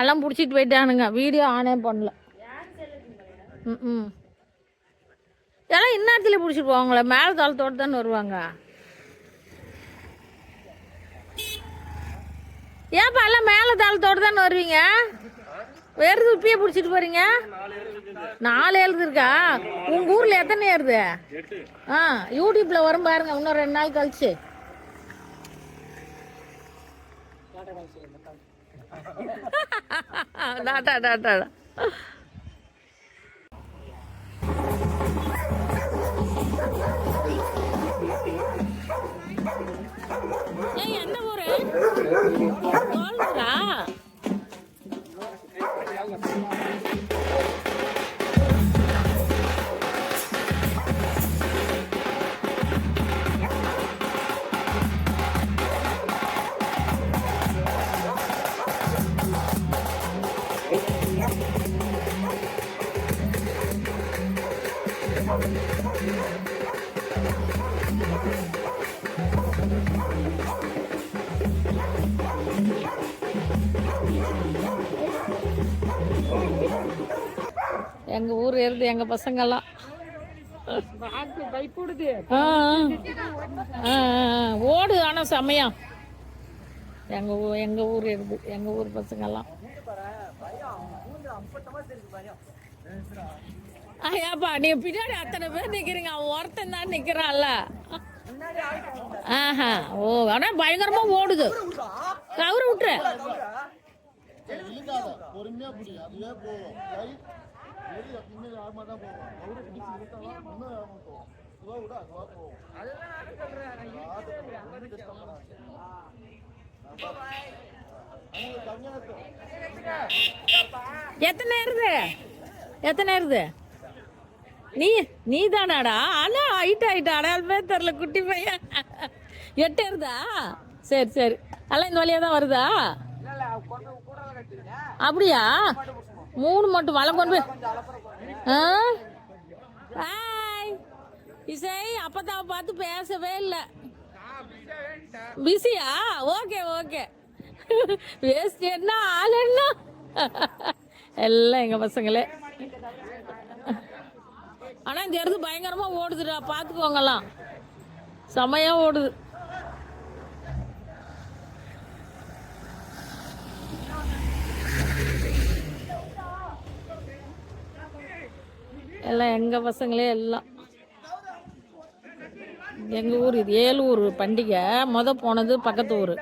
எல்லாம் பிடிச்சிட்டு போயிட்டானுங்க. வீடியோ ஆனே பண்ணல. ம் ம் எல்லாம் இந்நேரத்துல பிடிச்சிட்டு போவாங்களே? மேலே தளத்தோடு தானே வருவாங்க. ஏன்ப்பா எல்லாம் மேலே தளத்தோடு தானே வருவீங்க? வேறு இப்பயே பிடிச்சிட்டு போறீங்க? நாலு எழுது இருக்கா? உங்கள் ஊரில் எத்தனை ஏறுது ஆ யூடியூப்பில் வரும் பாருங்க இன்னும் ரெண்டு நாள் கழிச்சு. டாட்டா டாட்டா எங்க ஊர் இருந்து எங்க பசங்கெல்லாம் ஆ, ஆ, ஆ, ஆ. ஓடு ஆனா செமையா. எங்க ஊ- எங்க ஊர் இருந்து எங்க ஊர் பசங்கெல்லாம் ஐயாப்பா நீ பின்னாடி அத்தனை பேர் நிக்கிறீங்க. அவன் ஒருத்தன் தான் நிக்கிறான்ல. ஆஹா ஓ ஆனா பயங்கரமா ஓடுது. கவுரு விட்டுரு. எத்தனை இருது எத்தனை இருது நீ நீ தானாடா ஆனா ஹைட் ஆயிட்டா அடையாளமே தெரில குட்டி பையன். எட்டு இருதா சரி சரி. எல்லாம் இந்த வழியா தான் வருதா? அப்படியா? மூணு மட்டும் வளம் கொண்டு போய். ஆ? இசை அப்பதான் பார்த்து பேசவே இல்லை. பிஸியா ஓகே ஓகே வேஸ்ட் என்ன ஆள் என்ன? எல்லாம் எங்க பசங்களே. ஆனால் இந்த இடத்து பயங்கரமாக ஓடுதுடா பார்த்துக்கோங்கலாம் செமையாக ஓடுது. எல்லாம் எங்கள் பசங்களே எல்லாம். எங்கள் ஊர் இது ஏலூர் பண்டிகை மொதல் போனது பக்கத்து ஊர்.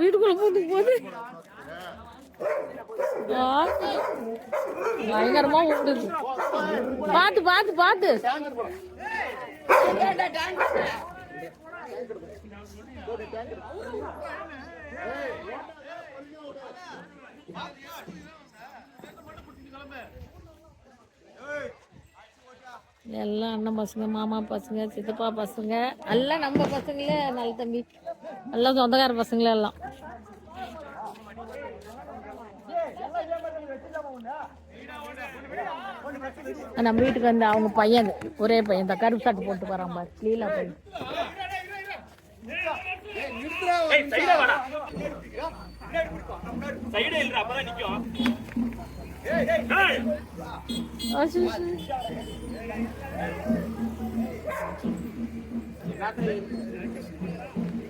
வீட்டுக்குள்ள போட்டு போது பயங்கரமா ஓடுது பாத்து பாத்து பாத்து. எல்லாம் அண்ணன் பசங்க மாமா பசங்க சித்தப்பா பசங்க எல்லாம் நம்ம பசங்களே நல்ல தம்பி. எல்லாம் சொந்தக்கார பசங்களே எல்லாம். நம்ம வீட்டுக்கு வந்து அவங்க பையன் ஒரே பையன். இந்த கருப்பு சட்டை போட்டு வரான் பாரு. லீலா பையன். நிக்கும்.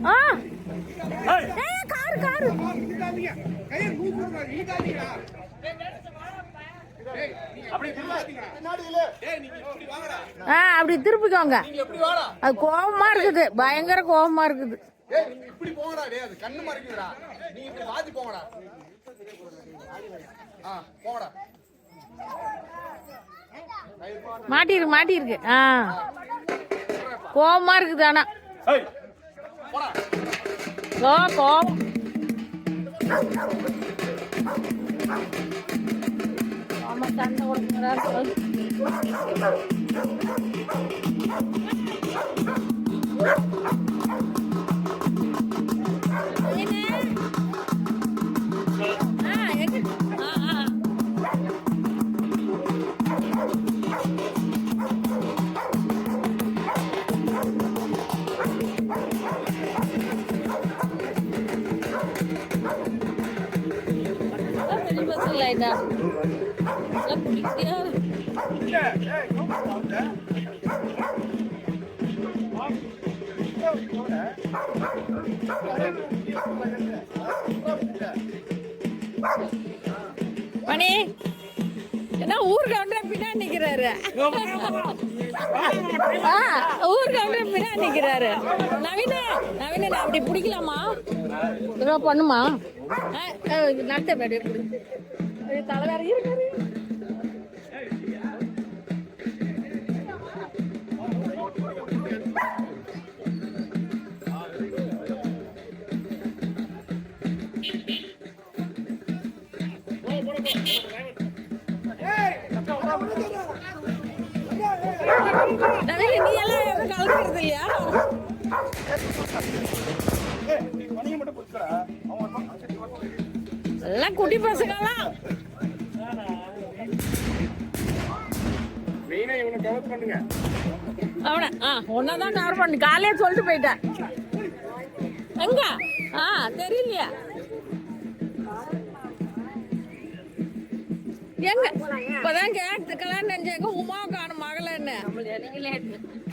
ஆ, ஏய், காரு காரு. ஆ அப்படி திருப்பிக்கோங்க. அது கோபமா இருக்குது. பயங்கர கோபமா இருக்குது. ஏய் இப்படி போங்கடா டேய் அது கண்ணு மறைக்குதுடா நீ இப்படி வாதி போங்கடா ஆ. போங்கடா மாட்டிருக்கு மாட்டிருக்கு ஆ கோபமா இருக்குது ஆனா. ஏய் போடா கோ கோபம் ஆமா சண்டை கொடுக்குறாரு ஆ எங்க ஆ மணி என்ன ஊர் கவுண்டர் பின்னாடி நிக்கிறாரு. ஆ, ஊர் கவுண்டர் பின்னாடி நிக்கிறாரு. நவீன நவீன அப்படி பிடிக்கலாமா? இதோ பண்ணுமா? நடத்த பிடி தலைவர் இருக்காரு நீ எல்லாம் கலக்கிறது இல்லையா எல்லாம் குட்டி பண்ணுங்க. அவனை ஆ ஒன்னதான் கவர் பண்ணி. காலையே சொல்லிட்டு போயிட்டேன். எங்க? ஆ தெரியலையா. எங்க இப்பதான் கேட்டுக்கலாம் நினைச்சாங்க உமா காணும் மகளன்னு.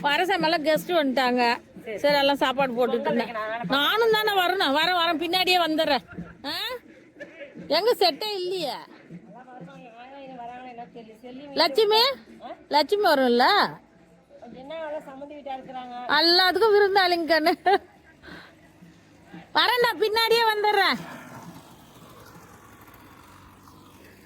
வரசமெல்லாம் கெஸ்ட் வந்துட்டாங்க. சரி எல்லாம் சாப்பாடு போட்டுட்டு இருந்தேன். நானும் தானே வரணும். வரேன் வரேன். பின்னாடியே வந்துடுறேன். ஆ? எங்க செட்டே இல்லையே? லட்சுமி? லட்சுமி வரும்ல? எல்லாத்துக்கும் விருந்தாளிங்க கண்ணு. நான் பின்னாடியே வந்துடுறேன்.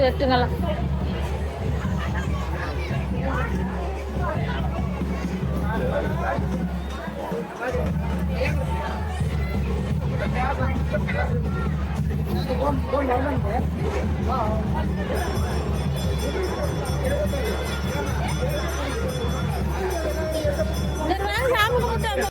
எடுத்துங்களா நிர்வாகம் சாமி கொடுத்தாங்க